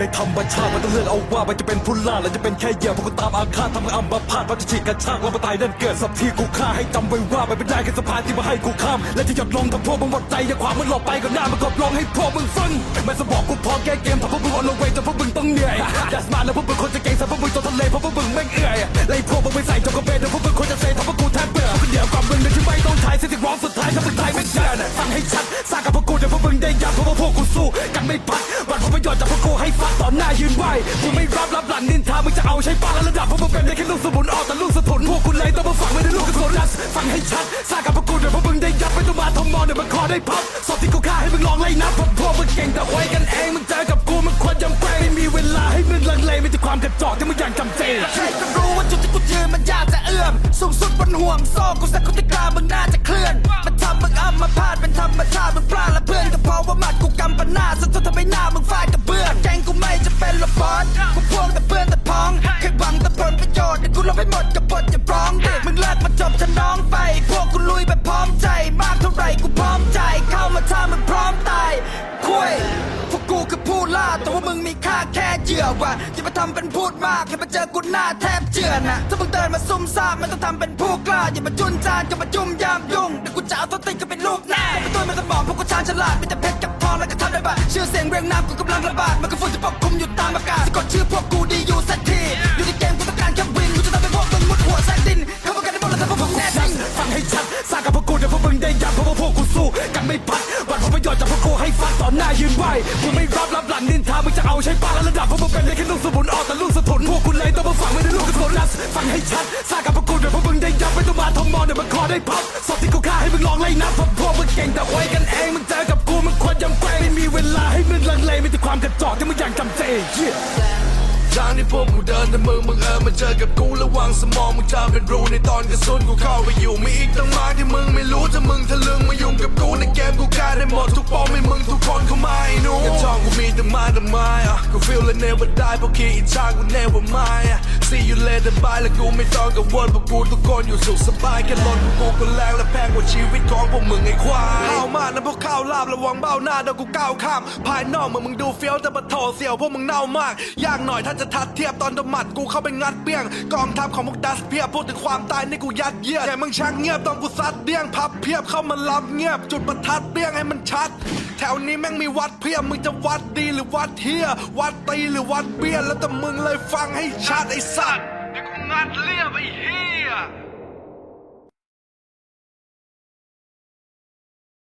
ในธรรมชาติมันต้องเลือกเอาว่ามันจะเป็นผู้ล่าหรือจะเป็นแค่เหยื่อเพราะกูตามอาฆาตทำให้อัมพาตเพราะจะฉีกกระชากแล้วมาตายนั่นเกิดสับที่กูฆ่าให้จำไว้ว่ามันเป็นได้แค่สะพานที่มาให้กูข้าม และที่หยดลงทำพวกมึงหมดใจอย่าขวางมันหลบไปก็หน้ามันกดลงให้พวกมึงฟังมันสมองกูพอแก้เกมทำพวกมึงอ่อนลงเวจนพวกมึงต้องเหนื่อยอย่าสมาแล้วพวกมึงคนจะเก่งสักพวก ให้ฟังต่อหน้ายืนไหวกูไม่รับรับหลังนินทามึงจะเอาใช้ปากและระดับพวกมึงเป็นได้แค่ลูกสมุนออกแต่ลูกสะทุนพวกกูเลยต้องมาฝังไว้ในลูกกระสุนรัสฟังให้ชัดสร้างกับพวกกูเดี๋ยวพวกมึงได้ยับไม่ต้องมาทำมองเดี๋ยวมันคอได้พับสอบที่กูฆ่าให้มึงลองไล่นับเพราะพวกมึงเก่งแต่ไว้กันเองมึงเจอกับกูมึงควรยำแกรงไม่มีเวลาให้มึงลังเลไม่ใช่ความกระจอกที่มึงอยากจำเจใครก็รู้ว่าจุดที่กูยืนมันยากจะเอื้อมสูงสุดบนห่วงโซ่กูสักคนที่กล้ามึงน่าจะเคลื่อนมันทำมึงอ้ำมาพาดเป็นธร แบบพร้อมใจ มากเท่าไรกูพร้อมใจ เข้ามาทำมึงพร้อมตายคุยพวกกูคือผู้ล่า แต่ว่ามึงมีค่าแค่เหยื่อว่ะอย่ามาทำเป็นพูดมากให้มาเจอกูหน้าแทบเจือนนะถ้ามึงเดินมาซุ่มซ่ามมันต้องทำเป็นผู้กล้า อย่ามาจุนจานอย่ามาจุ่มยามยุ่งเดี๋ยวกูจะเอาตัวติงก็เป็นลูกหน้าอย่าไปตัวมันสมองพวกกูชาญฉลาดมีแต่เพชรกับทองแล้วก็ทำได้บ้าชื่อเสียงเรียงนามกูกำลังระบาดมันก็ฝุ่นจะปกคลุมอยู่ตามอากาศสะกดชื่อพวกกู กกันไม่พักวันผลประโยชน์จากพวกกูให้ฟังต่อหน้ายืนไหวกูไม่รับรับหลังนินทามึงจะเอาใช้ปากและระดับเพราะมึงเป็นได้แค่ลูกสมุนออกแต่ลูกสะทุนพวกกูเลยต้องมาฝังไว้ในลูกกระสุนรัสฟังให้ชัดสร้างกับพวกกูเดี๋ยวพวกมึงได้ยับไม่ต้องมาทำมองเดี๋ยวมันคอได้พับสอบที่กูฆ่าให้มึงลองไล่นับเพราะพวกมึงเก่งแต่ไว้กันเองมึงเจอกับกูมึงควรยำแกร่งไม่มีเวลาให้มึงลังเลไม่ใช่ความกระจอกที่มึงอยากจำเจ ทางที่พวกกูเดินแต่มึงมึงเออมาเจอกับกูระวังสมองมึงจะเป็นรูในตอนกระสุนกูเข้าไปอยู่มีอีกตั้งมากที่มึงไม่รู้ถ้ามึงทะลึงมายุ่งกับกูในเกมกูกล้าได้หมดทุกปอมให้มึงทุกคนเข้ามาไอ้หนูกันทองกูมีแต่ไม้แต่ไม้อะกู feel และ never die เพราะคิดอีกทางกู never mind อะ see you later bye และกูไม่ต้องกังวลเพราะกูทุกคนอยู่สุขสบายแค่รถกูก็แรงและแพงกว่าชีวิตของพวกมึงไอ้ควายข้าวมากนะพวกข้าวลาบระวังเบ้าหน้าเดี๋ยวกูก้าวข้ามภายนอกเมื่อมึงดูเฟี้ยวแต่ปะโถเสี่ยวพวกมึงเน่ามากยากหน่อยถ้าจะทัดเทียบตอนโดนหมัดกูเข้าไปงัดเปี้ยงกองทัพของพวกดัสเพียบพูดถึงความตายนี่กูยัดเยียดแต่มึงชักเงียบตอนกูซัดเดี้ยงพับเพียบเข้ามารับเงียบ จุดประทัดเปี้ยงให้มันชัดแถวนี้แม่งมีวัดเพียบมึงจะวัดดีหรือวัดเฮียวัดตีหรือวัดเบี้ยแล้วแต่มึงเลยฟังให้ชัดไอ้สต